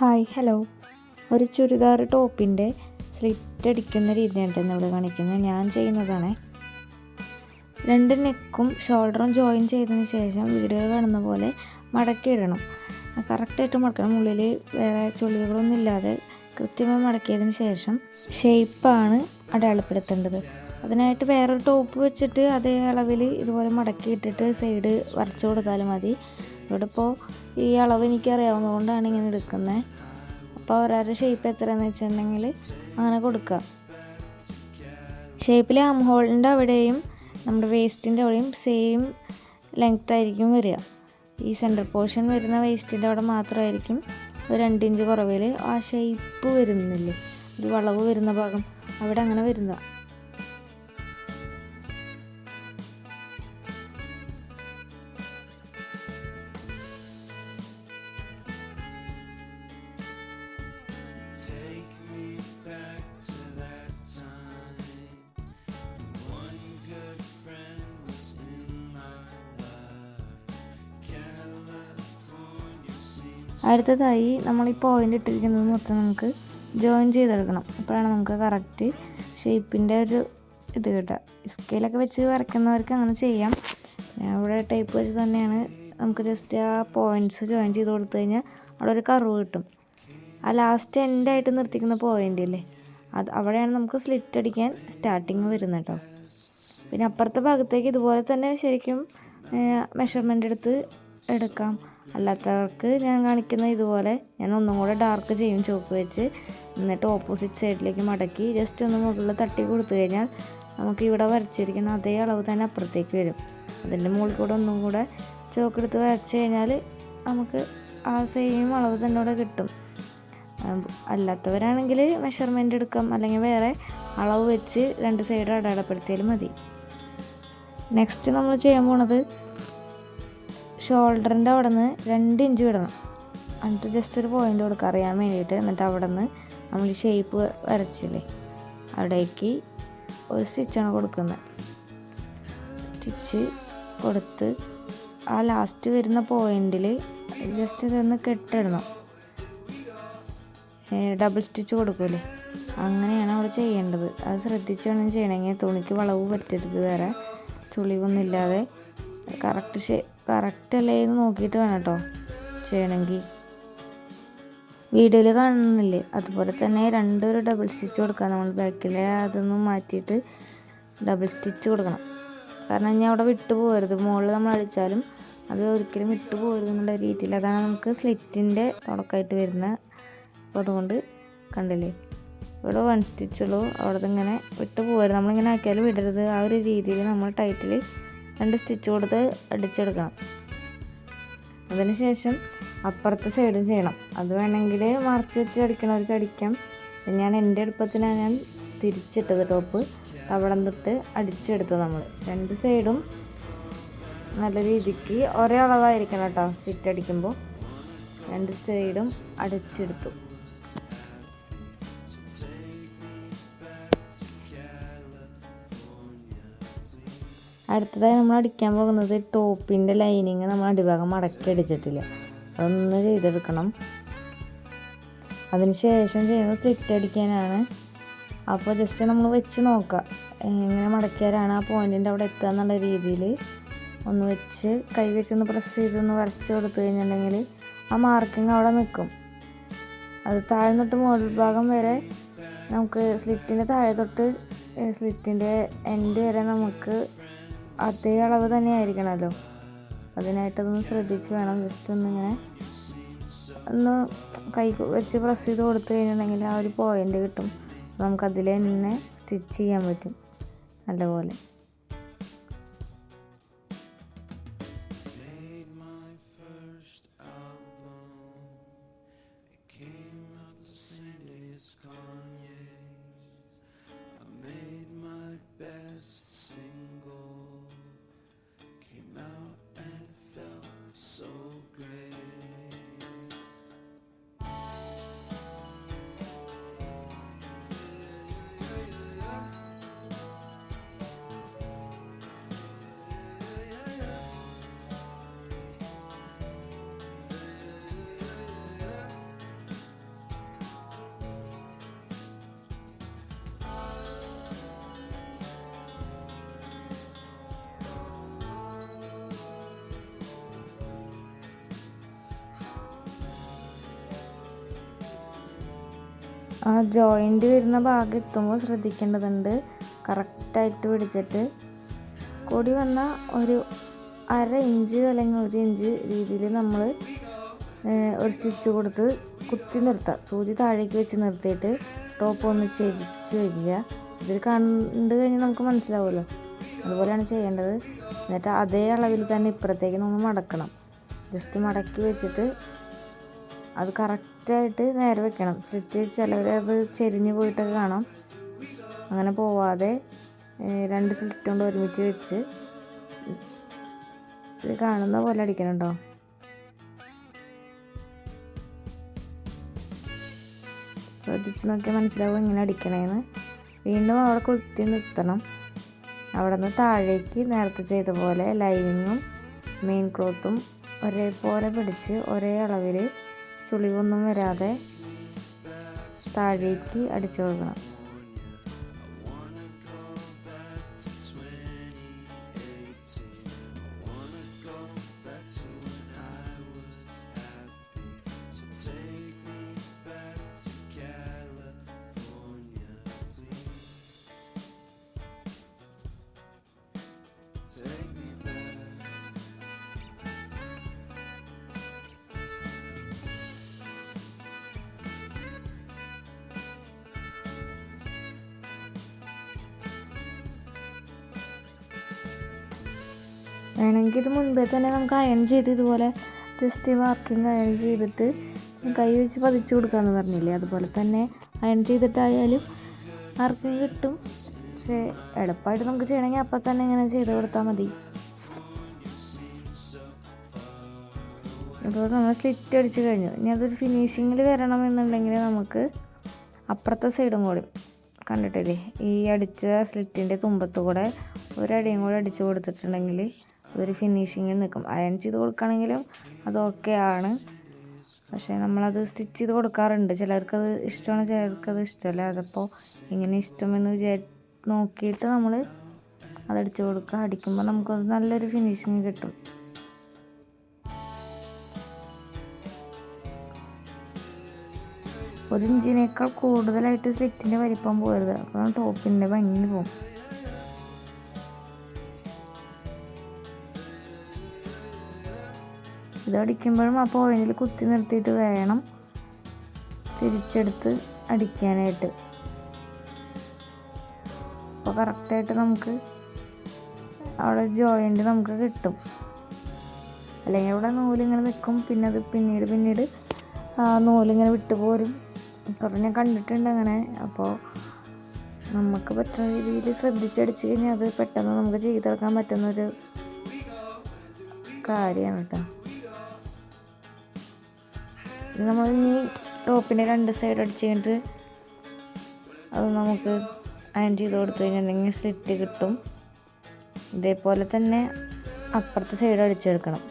Hi hello. ഒരു ചുരിദാർ ടോപ്പിന്റെ slit അടിക്കുന്ന രീതിയാണ് ഇവിടെ കാണിക്കുന്നത്. ഞാൻ ചെയ്യുന്നതാണ്. രണ്ട് നെക്കും ഷോൾഡറും ജോയിൻ ചെയ്തതിന് ശേഷം വീടുകൾ കാണുന്ന പോലെ മടക്കിയിടണം. കറക്റ്റായിട്ട് മടക്കണം. ഉള്ളിൽ വേറെ ചുളികളൊന്നും ഇല്ലാതെ കൃത്യമായി മടക്കിയതിന് ശേഷം ഷേപ്പാണ് അടയാളപ്പെടുത്തേണ്ടത്. അതിനായിട്ട് വേറൊരു ടോപ്പ് വെച്ചിട്ട് അതേ അളവിൽ ഇതുപോലെ മടക്കി ഇട്ടിട്ട് സൈഡ് വരച്ചു കൊടുത്താലും മതി. ഇവിടെ ഇപ്പോൾ ഈ അളവ് എനിക്കറിയാവുന്നതുകൊണ്ടാണ് ഇങ്ങനെ എടുക്കുന്നത് അപ്പോൾ അവരവരുടെ ഷേപ്പ് എത്രയെന്ന് വെച്ചിട്ടുണ്ടെങ്കിൽ അങ്ങനെ കൊടുക്കുക. ഷേപ്പിലെ ആം ഹോളിന്റെ അവിടെയും നമ്മുടെ വേസ്റ്റിന്റെ അവിടെയും സെയിം ലെങ്ത് ആയിരിക്കും വരിക. ഈ സെന്റർ പോർഷൻ വരുന്ന വേസ്റ്റിന്റെ അവിടെ മാത്രമായിരിക്കും ഒരു രണ്ട് ഇഞ്ച് കുറവിൽ ആ ഷേപ്പ് വരുന്നില്ലേ? ഒരു വളവ് വരുന്ന ഭാഗം അവിടെ അങ്ങനെ വരുന്ന അടുത്തതായി നമ്മൾ ഈ പോയിന്റ് ഇട്ടിരിക്കുന്നത് മൊത്തം നമുക്ക് ജോയിൻ ചെയ്തെടുക്കണം. അപ്പോഴാണ് നമുക്ക് കറക്റ്റ് ഷേപ്പിന്റെ ഒരു ഇത് കിട്ടുക. സ്കെയിലൊക്കെ വെച്ച് വരയ്ക്കുന്നവർക്ക് അങ്ങനെ ചെയ്യാം. ഇവിടെ ടൈപ്പ് വെച്ച് തന്നെയാണ് നമുക്ക് ജസ്റ്റ് ആ പോയിന്റ്സ് ജോയിൻ ചെയ്ത് കൊടുത്തു കഴിഞ്ഞാൽ അവിടെ ഒരു കർവ് കിട്ടും. ആ ലാസ്റ്റ് എൻഡായിട്ട് നിർത്തിക്കുന്ന പോയിന്റ് അല്ലേ അത് അവിടെയാണ് നമുക്ക് സ്ലിറ്റ് അടിക്കാൻ സ്റ്റാർട്ടിങ് വരുന്നത് കേട്ടോ പിന്നെ അപ്പുറത്തെ ഭാഗത്തേക്ക് ഇതുപോലെ തന്നെ ശരിക്കും മെഷർമെന്റ് എടുത്ത് എടുക്കാം. അല്ലാത്തവർക്ക് ഞാൻ കാണിക്കുന്ന ഇതുപോലെ ഞാൻ ഒന്നും കൂടെ ഡാർക്ക് ചെയ്യും ചോപ്പ് വെച്ച്. എന്നിട്ട് ഓപ്പോസിറ്റ് സൈഡിലേക്ക് മടക്കി ജസ്റ്റ് ഒന്ന് മുകളിൽ തട്ടി കൊടുത്തു കഴിഞ്ഞാൽ നമുക്ക് ഇവിടെ വരച്ചിരിക്കുന്ന അതേ അളവ് തന്നെ അപ്പുറത്തേക്ക് വരും. അതിന്റെ മുകളിൽ കൂടെ ഒന്നും കൂടെ ചോക്കെടുത്ത് വരച്ച് കഴിഞ്ഞാൽ നമുക്ക് ആ സെയിം അളവ് തന്നെ ഇവിടെ കിട്ടും. അല്ലാത്തവരാണെങ്കിൽ മെഷർമെന്റ് എടുക്കാം. അല്ലെങ്കിൽ വേറെ അളവ് വെച്ച് രണ്ട് സൈഡ് അടയാളപ്പെടുത്തിയാലും മതി. നെക്സ്റ്റ് നമ്മൾ ചെയ്യാൻ പോണത് ഷോൾഡറിന്റെ അവിടെ നിന്ന് രണ്ട് ഇഞ്ച് വിടണം. എന്നിട്ട് ജസ്റ്റ് ഒരു പോയിന്റ് കൊടുക്കുക അറിയാൻ വേണ്ടിയിട്ട് എന്നിട്ട് അവിടെ നിന്ന് നമ്മൾ ഷേപ്പ് വരച്ചില്ലേ? അവിടേക്ക് ഒരു സ്റ്റിച്ചാണ് കൊടുക്കുന്നത് സ്റ്റിച്ച് കൊടുത്ത് ആ ലാസ്റ്റ് വരുന്ന പോയിന്റിൽ ജസ്റ്റ് ഇതൊന്ന് കെട്ടിടണം. ഡബിൾ സ്റ്റിച്ച് കൊടുക്കൂലേ അങ്ങനെയാണ് അവിടെ ചെയ്യേണ്ടത്. അത് ശ്രദ്ധിച്ച് വേണം ചെയ്യണമെങ്കിൽ തുണിക്ക് വളവ് പറ്റരുത് വേറെ. ചുളിവൊന്നും ഇല്ലാതെ. കറക്റ്റ് കറക്റ്റ് അല്ലേ എന്ന് നോക്കിയിട്ട് വേണം കേട്ടോ ചെയ്യണമെങ്കിൽ വീഡിയോയിൽ കാണുന്നില്ലേ? അതുപോലെ തന്നെ രണ്ടൊരു ഡബിൾ സ്റ്റിച്ച് കൊടുക്കാം. നമ്മൾ ബാക്കിലെ അതൊന്നും മാറ്റിയിട്ട് ഡബിൾ സ്റ്റിച്ച് കൊടുക്കണം. കാരണം ഇനി അവിടെ വിട്ടു പോകരുത്. മുകളിൽ നമ്മൾ അടിച്ചാലും അത് ഒരിക്കലും വിട്ടു പോകരുത് എന്നുള്ള രീതിയിൽ അതാണ് നമുക്ക് സ്ലിറ്റിന്റെ തുടക്കമായിട്ട് വരുന്നത് അപ്പോൾ അതുകൊണ്ട് കണ്ടില്ലേ? ഇവിടെ വൺ സ്റ്റിച്ചുള്ളൂ അവിടെ ഇങ്ങനെ വിട്ട് പോകരുത്. നമ്മളിങ്ങനെ ആക്കിയാലും വിടരുത്. ആ ഒരു രീതിയിൽ നമ്മൾ ടൈറ്റിൽ രണ്ട് സ്റ്റിച്ച് കൊടുത്ത് അടിച്ചെടുക്കണം. അതിനുശേഷം അപ്പുറത്തെ സൈഡും ചെയ്യണം. അത് വേണമെങ്കിൽ മറച്ച് വെച്ച് അടിക്കണവർക്ക് അടിക്കാം. ഞാൻ എന്റെ എളുപ്പത്തിനാണ് ഞാൻ തിരിച്ചിട്ടത് ടോപ്പ് അവിടെ തൊട്ട് അടിച്ചെടുത്തു നമ്മൾ രണ്ട് സൈഡും നല്ല രീതിക്ക് ഒരേ അളവായിരിക്കണം കേട്ടോ സ്റ്റിറ്റ് അടിക്കുമ്പോൾ. രണ്ട് സൈഡും അടിച്ചെടുത്തു. അടുത്തതായി നമ്മൾ അടിക്കാൻ പോകുന്നത് ടോപ്പിന്റെ ലൈനിങ് നമ്മൾ അടിഭാഗം മടക്കി അടിച്ചിട്ടില്ല. അതൊന്ന് ചെയ്തെടുക്കണം. അതിനുശേഷം ചെയ്യുന്നത് സ്ലിറ്റ് അടിക്കാനാണ്. അപ്പോൾ ജസ്റ്റ് നമ്മൾ വെച്ച് നോക്കുക. എങ്ങനെ മടക്കിയാലാണ് ആ പോയിന്റിന്റെ അവിടെ എത്തുക എന്നുള്ള രീതിയിൽ ഒന്ന് വെച്ച് കൈ വെച്ച് ഒന്ന് പ്രസ് ചെയ്തൊന്ന് വരച്ച് കൊടുത്തു കഴിഞ്ഞിട്ടുണ്ടെങ്കിൽ ആ മാർക്കിങ് അവിടെ നിൽക്കും. അത് താഴെ തൊട്ട് മുകൾ ഭാഗം വരെ നമുക്ക് സ്ലിറ്റിന്റെ താഴെ തൊട്ട് സ്ലിറ്റിന്റെ എൻഡ് വരെ നമുക്ക് അതേ അളവ് തന്നെ ആയിരിക്കണമല്ലോ അതിനായിട്ടതൊന്ന് ശ്രദ്ധിച്ച് വേണം ജസ്റ്റ് ഒന്നിങ്ങനെ ഒന്ന് കൈ വെച്ച് പ്രസ് ചെയ്ത് കൊടുത്തു കഴിഞ്ഞിട്ടുണ്ടെങ്കിൽ ആ ഒരു പോയിന്റ് കിട്ടും. നമുക്കതിലെ തന്നെ സ്റ്റിച്ച് ചെയ്യാൻ പറ്റും. നല്ലപോലെ. ആ ജോയിന്റ് വരുന്ന ഭാഗം എത്തുമ്പോൾ ശ്രദ്ധിക്കേണ്ടതുണ്ട്. കറക്റ്റായിട്ട് പിടിച്ചിട്ട്. കൊടി വന്ന ഒരു അര ഇഞ്ച് അല്ലെങ്കിൽ ഒരു ഇഞ്ച് രീതിയിൽ നമ്മൾ ഒരു സ്റ്റിച്ച് കൊടുത്ത് കുത്തി നിർത്തുക സൂചി താഴേക്ക് വെച്ച് നിർത്തിയിട്ട് ടോപ്പ് ഒന്ന് ചെരിച്ച് വയ്ക്കുക ഇതിൽ കണ്ടു കഴിഞ്ഞാൽ നമുക്ക് മനസ്സിലാവുമല്ലോ. അതുപോലെയാണ് ചെയ്യേണ്ടത്. എന്നിട്ട് അതേ അളവിൽ തന്നെ ഇപ്പുറത്തേക്ക് നമ്മൾ മടക്കണം. ജസ്റ്റ് മടക്കി വെച്ചിട്ട് അത് കറക്റ്റായിട്ട് നേരെ വെക്കണം. സ്ലിറ്റ് ചിലവർ അത് ചെരിഞ്ഞ് പോയിട്ടൊക്കെ കാണാം. അങ്ങനെ പോവാതെ രണ്ട് സ്ലിറ്റ് കൊണ്ട് ഒരുമിച്ച് വെച്ച് ഇത് കാണുന്ന പോലെ അടിക്കണം കേട്ടോ ശ്രദ്ധിച്ച് നോക്കിയാൽ മനസ്സിലാവും എങ്ങനെ അടിക്കണേന്ന്. വീണ്ടും അവിടെ കുളുത്തി നിർത്തണം. അവിടെ നിന്ന് താഴേക്ക് നേരത്തെ ചെയ്ത പോലെ ലൈനിങ്ങും മെയിൻ ക്ലോത്തും ഒരേപോലെ പിടിച്ച് ഒരേ അളവിൽ ചുളിവൊന്നും വരാതെ താഴേക്ക് അടിച്ചു കൊടുക്കണം. വേണമെങ്കിൽ ഇത് മുൻപേ തന്നെ നമുക്ക് അയൺ ചെയ്ത് ഇതുപോലെ ജസ്റ്റ് മാർക്കിങ് അയൺ ചെയ്തിട്ട് കൈ വെച്ച് പതിച്ചു കൊടുക്കാമെന്ന് പറഞ്ഞില്ലേ? അതുപോലെ തന്നെ അയൺ ചെയ്തിട്ടായാലും മാർക്കിങ് കിട്ടും. പക്ഷേ എളുപ്പമായിട്ട് നമുക്ക് ചെയ്യണമെങ്കിൽ അപ്പം തന്നെ ഇങ്ങനെ ചെയ്ത് കൊടുത്താൽ മതി. ഇപ്പോൾ നമ്മൾ സ്ലിറ്റ് അടിച്ച് കഴിഞ്ഞു. ഇനി അതൊരു ഫിനിഷിങ്ങിൽ വരണമെന്നുണ്ടെങ്കിൽ നമുക്ക് അപ്പുറത്തെ സൈഡും കൂടി കണ്ടിട്ടില്ലേ? ഈ അടിച്ച സ്ലിറ്റിന്റെ തുമ്പത്ത് കൂടെ ഒരടിയും കൂടെ അടിച്ചു കൊടുത്തിട്ടുണ്ടെങ്കിൽ അതൊരു ഫിനിഷിങ്ങിൽ നിൽക്കും അയൺ ചെയ്ത് കൊടുക്കുകയാണെങ്കിലും അത് ഓക്കെ ആണ്. പക്ഷേ നമ്മളത് സ്റ്റിച്ച് ചെയ്ത് കൊടുക്കാറുണ്ട്. ചിലർക്കത് ഇഷ്ടമാണ് ചിലർക്കത് ഇഷ്ടമല്ല. അതപ്പോൾ എങ്ങനെ ഇഷ്ടമെന്ന് വിചാരി നോക്കിയിട്ട് നമ്മൾ അതടിച്ചു കൊടുക്കുക. അടിക്കുമ്പോൾ നമുക്കത് നല്ലൊരു ഫിനിഷിങ് കിട്ടും. ഒരു ഇഞ്ചിനേക്കാൾ കൂടുതലായിട്ട് സ്ലിറ്റിന്റെ വലിപ്പം പോരുത്. അപ്പോൾ ടോപ്പിന്റെ ഭംഗി പോകും ഇത് അടിക്കുമ്പോഴും ആ പോയിന്റിൽ കുത്തി നിർത്തിയിട്ട് വേണം തിരിച്ചെടുത്ത് അടിക്കാനായിട്ട്. അപ്പോൾ കറക്റ്റായിട്ട് നമുക്ക് അവിടെ ജോയിന്റ് നമുക്ക് കിട്ടും. അല്ലെങ്കിൽ അവിടെ നൂലിങ്ങനെ നിൽക്കും പിന്നെ അത് പിന്നീട് പിന്നീട് നൂലിങ്ങനെ വിട്ടുപോരും കുറേ ഞാൻ കണ്ടിട്ടുണ്ട് അങ്ങനെ. അപ്പോൾ നമുക്ക് പറ്റുന്ന രീതിയിൽ ശ്രദ്ധിച്ചടിച്ച് കഴിഞ്ഞാൽ അത് പെട്ടെന്ന് നമുക്ക് ചെയ്തെടുക്കാൻ പറ്റുന്നൊരു കാര്യമാണ് കേട്ടോ. നമ്മൾ ഈ ടോപ്പിന്റെ രണ്ട് സൈഡ് അടിച്ച് കഴിഞ്ഞിട്ട് അത് നമുക്ക് അയൺ ചെയ്ത് കൊടുത്തു കഴിഞ്ഞിട്ടുണ്ടെങ്കിൽ സ്ലിറ്റ് കിട്ടും. ഇതേപോലെ തന്നെ അപ്പുറത്തെ സൈഡ് അടിച്ചെടുക്കണം.